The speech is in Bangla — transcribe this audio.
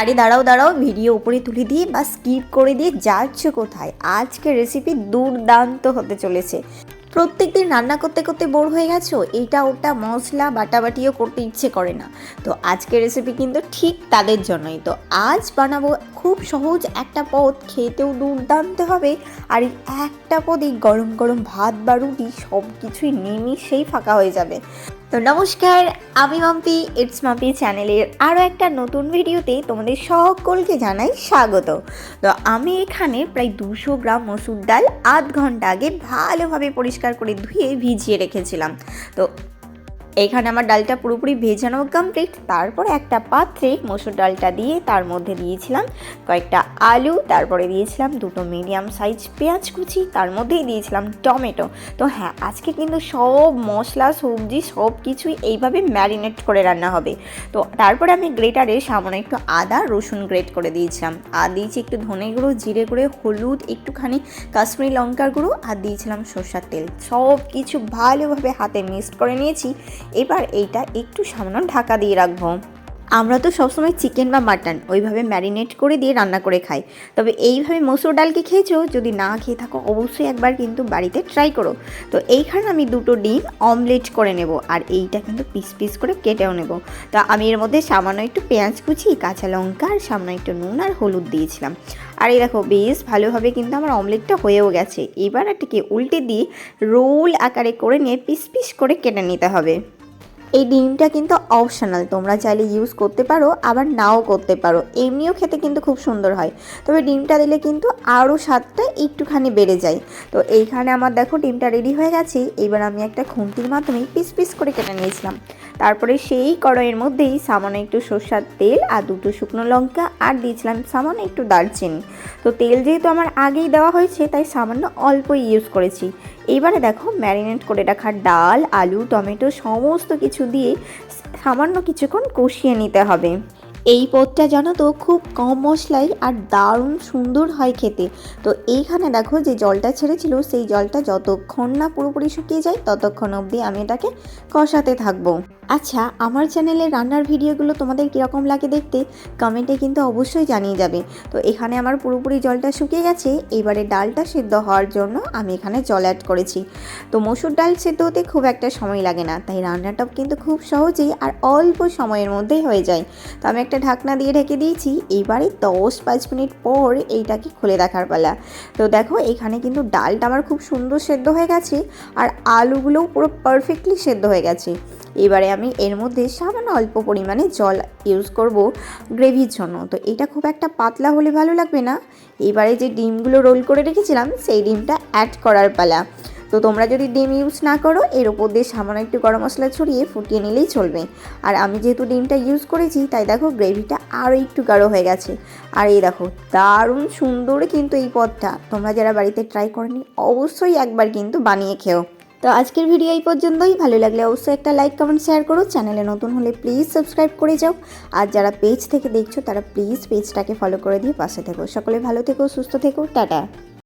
আরে দাঁড়াও দাঁড়াও, ভিডিও উপরে তুলে দিয়ে বা স্কিপ করে দিয়ে যাচ্ছ কোথায়? আজকের রেসিপি দুর্দান্ত হতে চলেছে। প্রত্যেক দিন রান্না করতে করতে বোর হয়ে গেছো? এইটা ওটা মশলা, বাটাবাটিও করতে ইচ্ছে করে না। তো আজকের রেসিপি কিন্তু ঠিক তাদের জন্যই। তো আজ বানাবো খুব সহজ একটা পদ, খেতেও দুর্দান্ত হবে। আর এই একটা পদেই গরম গরম ভাত বা রুটি সব কিছুই নিমিশেই ফাঁকা হয়ে যাবে। তো নমস্কার, আমি মাম্পি। ইটস মাম্পি চ্যানেলের আরও একটা নতুন ভিডিওতে তোমাদের সকলকে জানাই স্বাগত। তো আমি এখানে প্রায় দুশো গ্রাম মসুর ডাল আধ ঘণ্টা আগে ভালোভাবে পরিষ্কার করে ধুয়ে ভিজিয়ে রেখেছিলাম। তো এখানে আমার ডালটা পুরোপুরি ভেজানো কমপ্লিট তারপর একটা পাত্রে মসুর ডালটা দিয়ে তার মধ্যে দিয়েছিলাম কয়েকটা আলু, তারপরে দিয়েছিলাম দুটো মিডিয়াম সাইজ পেঁয়াজ কুচি, তার মধ্যেই দিয়েছিলাম টমেটো। তো হ্যাঁ আজকে কিন্তু সব মশলা, সবজি সব কিছুই এইভাবে ম্যারিনেট করে রান্না হবে। তো তারপরে আমি গ্রেটারে সামান্য একটু আদা, রসুন গ্রেট করে দিয়েছিলাম। আর দিয়েছি একটু ধনে গুঁড়ো, জিরে গুঁড়ো, হলুদ, একটুখানি কাশ্মীরি লঙ্কার গুঁড়ো, আর দিয়েছিলাম সর্ষার তেল। সব কিছু ভালোভাবে হাতে মিক্সড করে নিয়েছি। এবার এইটা একটু সামান্য ঢাকা দিয়ে রাখব। আমরা তো সবসময় চিকেন বা মাটন ওইভাবে ম্যারিনেট করে দিয়ে রান্না করে খাই। তবে এইভাবে মসুর ডালকে খেয়েছো? যদি না খেয়ে থাকো, অবশ্যই একবার কিন্তু বাড়িতে ট্রাই করো। তো এইখানে আমি দুটো ডিম অমলেট করে নেব আর এইটা কিন্তু পিস পিস করে কেটেও নেব। তো আমি এর মধ্যে সামান্য একটু পেঁয়াজ কুচি, কাঁচা লঙ্কা আর সামান্য একটু নুন আর হলুদ দিয়েছিলাম। আর এই দেখো, বেশ ভালোভাবে কিন্তু আমার অমলেটটা হয়েও গেছে। এবার এটাকে উল্টে দিয়ে রোল আকারে করে নিয়ে পিস পিস করে কেটে নিতে হবে। এই ডিমটা কিন্তু অপশনাল তোমরা চাইলে ইউজ করতে পারো, আবার নাও করতে পারো। এমনিও খেতে কিন্তু খুব সুন্দর হয়। তবে ডিমটা দিলে কিন্তু আরও স্বাদটা একটুখানি বেড়ে যায়। তো এইখানে আমার দেখো ডিমটা রেডি হয়ে গেছে। এবার আমি একটা খুন্তির মাধ্যমে পিস পিস করে কেটে নিয়েছিলাম। তারপরে সেই কড়াইয়ের মধ্যেই সামান্য একটু সর্ষার তেল আর দুটো শুকনো লঙ্কা আর দিয়েছিলাম সামান্য একটু দারচিনি। তো তেল যেহেতু আমার আগেই দেওয়া হয়েছে, তাই সামান্য অল্প ইউজ করেছি। এইবারে দেখো ম্যারিনেট করে রাখা ডাল, আলু, টমেটো সমস্ত কিছু দিয়ে সামান্য কিছুক্ষণ কষিয়ে নিতে হবে। এই পদটা জানো তো, খুব কম মশলায় আর দারুণ সুন্দর হয় খেতে। তো এইখানে দেখো যে জলটা ছেড়েছিল, সেই জলটা যতক্ষণ না পুরোপুরি শুকিয়ে যায়, ততক্ষণ অবধি আমি এটাকে কষাতে থাকব। আচ্ছা আমার চ্যানেলে রান্নার ভিডিওগুলো তোমাদের কীরকম লাগে দেখতে, কমেন্টে কিন্তু অবশ্যই জানিয়ে যাবে। তো এখানে আমার পুরোপুরি জলটা শুকিয়ে গেছে, এবারে ডালটা সেদ্ধ হওয়ার জন্য আমি এখানে জল অ্যাড করেছি। তো মসুর ডাল সেদ্ধ হতে খুব একটা সময় লাগে না, তাই রান্নাটাও কিন্তু খুব সহজেই আর অল্প সময়ের মধ্যেই হয়ে যায়। তো আমি একটা ঢাকনা দিয়ে ঢেকে দিয়েছি। এবারে দশ পাঁচ মিনিট পর এইটাকে খুলে দেখার পালা। তো দেখো, এখানে কিন্তু ডালটা আমার খুব সুন্দর সেদ্ধ হয়ে গেছে আর আলুগুলোও পুরো পারফেক্টলি সেদ্ধ হয়ে গেছে। এবারে আমি এর মধ্যে সামান্য অল্প পরিমাণে জল ইউজ করব গ্রেভির জন্য। তো এটা খুব একটা পাতলা হলে ভালো লাগবে না। এবারে যে ডিমগুলো রোল করে রেখেছিলাম, সেই ডিমটা অ্যাড করার পালা। তো তোমরা যদি ডিম ইউজ না করো, এর ওপর দিয়ে সামান্য একটু গরম মশলা ছড়িয়ে ফুটিয়ে নিলেই চলবে। আর আমি যেহেতু ডিমটা ইউজ করেছি, তাই দেখো গ্রেভিটা আরও একটু গাঢ় হয়ে গেছে। আর এই দেখো, দারুণ সুন্দর কিন্তু এই পদটা। তোমরা যারা বাড়িতে ট্রাই করনি, অবশ্যই একবার কিন্তু বানিয়ে খেও। তো আজকের ভিডিও এই পর্যন্তই। ভালো লাগলে অবশ্যই একটা লাইক কমেন্ট শেয়ার করো। চ্যানেলে নতুন হলে প্লিজ সাবস্ক্রাইব করে যাও। আর যারা পেজ থেকে দেখছ, তারা প্লিজ পেজটাকে ফলো করে দিয়ে পাশে থেকো। সকলে ভালো থেকো, সুস্থ থেকো। টাটা।